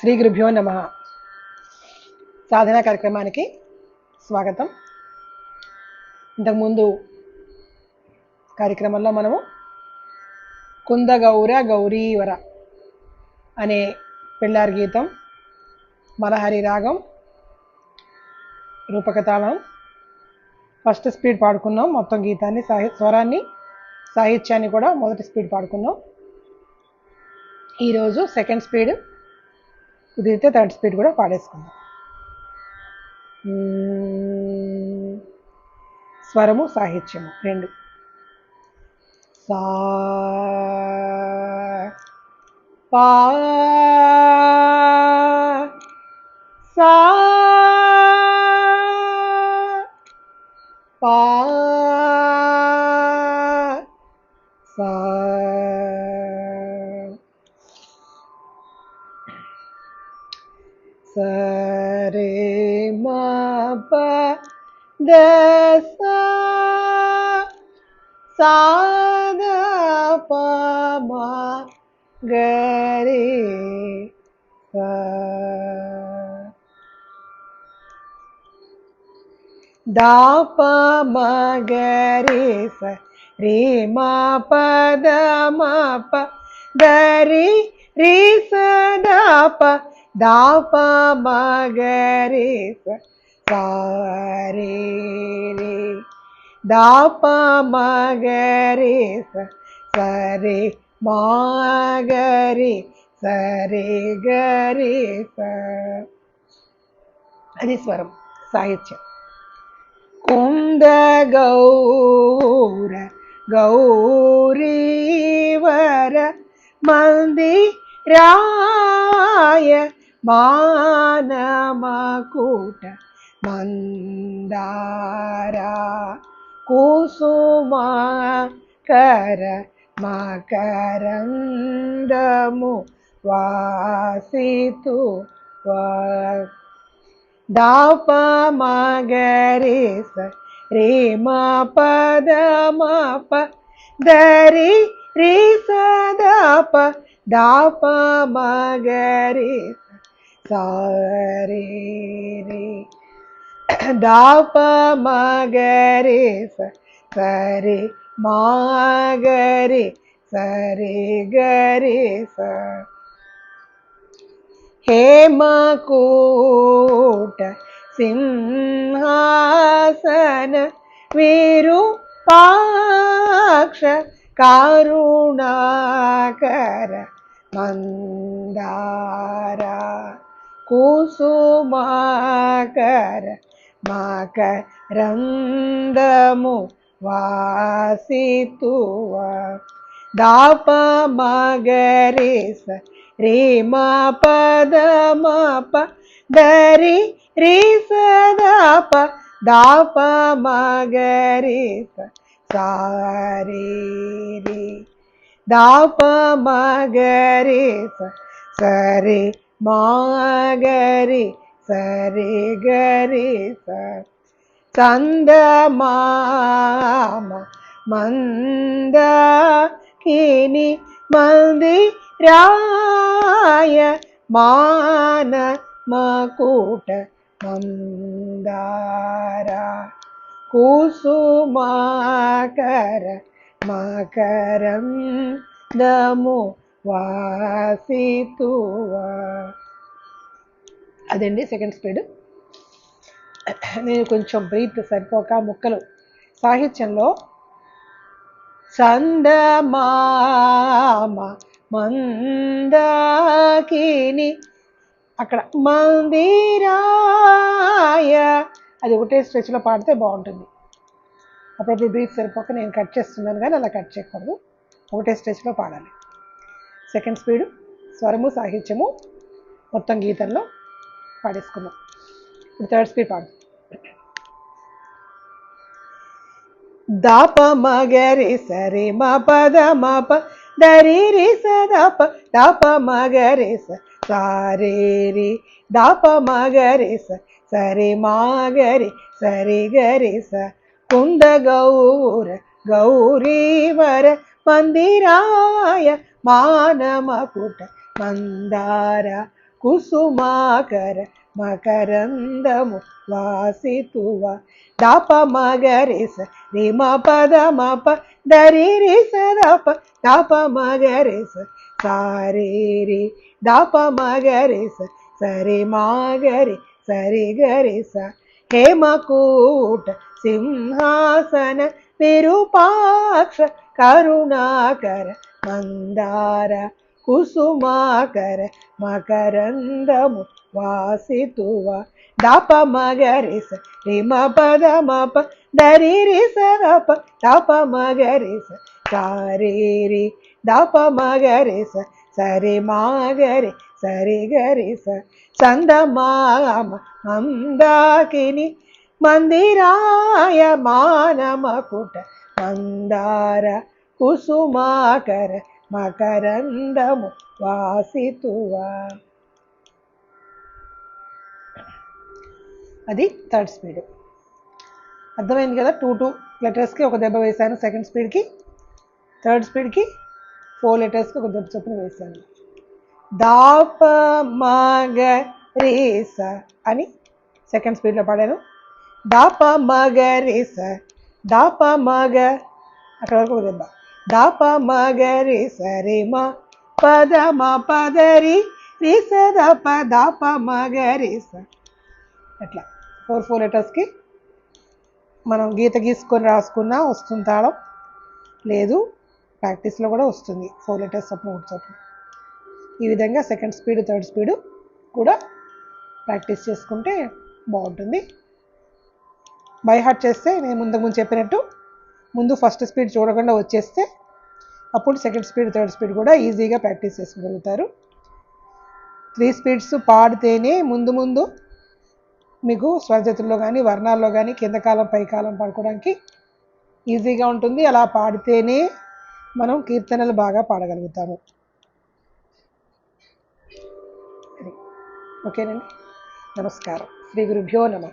శ్రీ గురుభ్యో నమ. సాధన కార్యక్రమానికి స్వాగతం. ఇంతకుముందు కార్యక్రమంలో మనము కుందగౌర గౌరీవర అనే పెళ్ళారి గీతం మలహరి రాగం రూపకతాళం ఫస్ట్ స్పీడ్ పాడుకున్నాం. మొత్తం గీతాన్ని సాహి స్వరాన్ని సాహిత్యాన్ని కూడా మొదటి స్పీడ్ పాడుకున్నాం. ఈరోజు సెకండ్ స్పీడ్ కుదిరితే థర్డ్ స్పీడ్ కూడా పాడేసుకుందాం. స్వరము సాహిత్యము రెండు. సా పా సా పా సా. ద సా సా ద ప మా గ రే సా దా ప మ గ రే స రే మా ప ద మ ప ద రి రి స ద ప దా ప మ గ రే స సా రే రే దా ప మ గ రే స స రే మా గ రే స రే గ రే కుసుమాకర మకరందము వాసితు దాప మగరి స రే మా పద మా ప దరి రి సదాప దాప దాప మగరి స రే రే ದಾಪ ಮಗರಿ ಸರಿ ಮಾಗರಿ ಸರಿ ಗರಿ ಸ ಹೇಮಕೂಟ ಸಿಂಹಾಸನ ವಿರೂಪಾಕ್ಷ ಕಾರುಣಾಕರ ಮಂದಾರ ಕುಸುಮಾಕರ మాక మకరందము వాసితువ. దాప మగరి స రే మా పద మా ప దరి రే స దాప దాప మగరి స సారే రే. దాప మగరి స సరే మాగరి మా గ రి స రే గ రి స చందమామ మంద కిని మంది రాయ అదండి సెకండ్ స్పీడ్ నేను కొంచెం బ్రీత్ సరిపోక ముక్కలు. సాహిత్యంలో చందమా మందాకిని అక్కడ మందిరాయ అది ఒకటే స్ట్రెచ్లో పాడితే బాగుంటుంది. అప్పుడప్పుడు బ్రీత్ సరిపోక నేను కట్ చేస్తున్నాను కానీ అలా కట్ చేయకూడదు. ఒకటే స్ట్రెచ్లో పాడాలి. సెకండ్ స్పీడ్ స్వరము సాహిత్యము మొత్తం గీతంలో. పాడేసుకున్నాం ఇప్పుడు థర్డ్ స్పీడ్ పాడు దాప మగరి సరి మ పద మ ప దరి రి స దప దాప మగరి స సారే రి దాప మగరి స సరి మాగరి సరి గరి స కుంద గౌర గౌరీవర మందిరాయ మానమకుట మందార కుసుమాకర మకరందము వాసితువ. దాప మగరిస రిమ పద మప దరి రిస దప. దాప మగరిస సారేరి. దాప మగరిస సరి మాగరి సరి గరిస. హేమకూట సింహాసన విరూపాక్ష కరుణాకర మందార కుసుమాకర మకరందము వాసితువ. దాప మగరిస రిమ పద మప దరి రిస దప దాప మగరిస సారేరి దాప మగరిస సరి మాగరి సరి గరిస. చందమామ మందాకిని మందిరాయ మానమకుట మందార కుసుమాకర మకరందము వాసితువా. అది థర్డ్ స్పీడ్ అర్థమైంది కదా? టూ టూ లెటర్స్కి ఒక దెబ్బ వేశాను సెకండ్ స్పీడ్కి థర్డ్ స్పీడ్కి ఫోర్ లెటర్స్కి ఒక దెబ్బ చొప్పున వేశాను. దాప మగ రేస అని సెకండ్ స్పీడ్లో పాడాను. దాప మగ రేస దాప మగ అక్కడ వరకు ఒక దెబ్బ. దాప మగ రేస రే మ పద మ పదరి రేస దప దాప మగ స. అట్లా. ఫోర్ ఫోర్ లెటర్స్కి మనం గీత గీసుకొని రాసుకున్నా వస్తుంది తాళం. లేదు ప్రాక్టీస్లో కూడా వస్తుంది. ఫోర్ లెటర్స్ అప్పుడు ఒకటి చొప్పున ఈ విధంగా సెకండ్ స్పీడ్ థర్డ్ స్పీడ్ కూడా ప్రాక్టీస్ చేసుకుంటే బాగుంటుంది. బై హార్ట్ చేస్తే నేను ముందుకు ముందు చెప్పినట్టు ముందు ఫస్ట్ స్పీడ్ చూడకుండా వచ్చేస్తే అప్పుడు సెకండ్ స్పీడ్ థర్డ్ స్పీడ్ కూడా ఈజీగా ప్రాక్టీస్ చేసుకోగలుగుతారు. త్రీ స్పీడ్స్ పాడితేనే ముందు ముందు మీకు స్వరజతుల్లో కానీ వర్ణాల్లో కానీ కింద కాలం పైకాలం పాడుకోవడానికి ఈజీగా ఉంటుంది. అలా పాడితేనే మనం కీర్తనలు బాగా పాడగలుగుతాము. ఓకేనండి. నమస్కారం. శ్రీ గురుభ్యో నమ.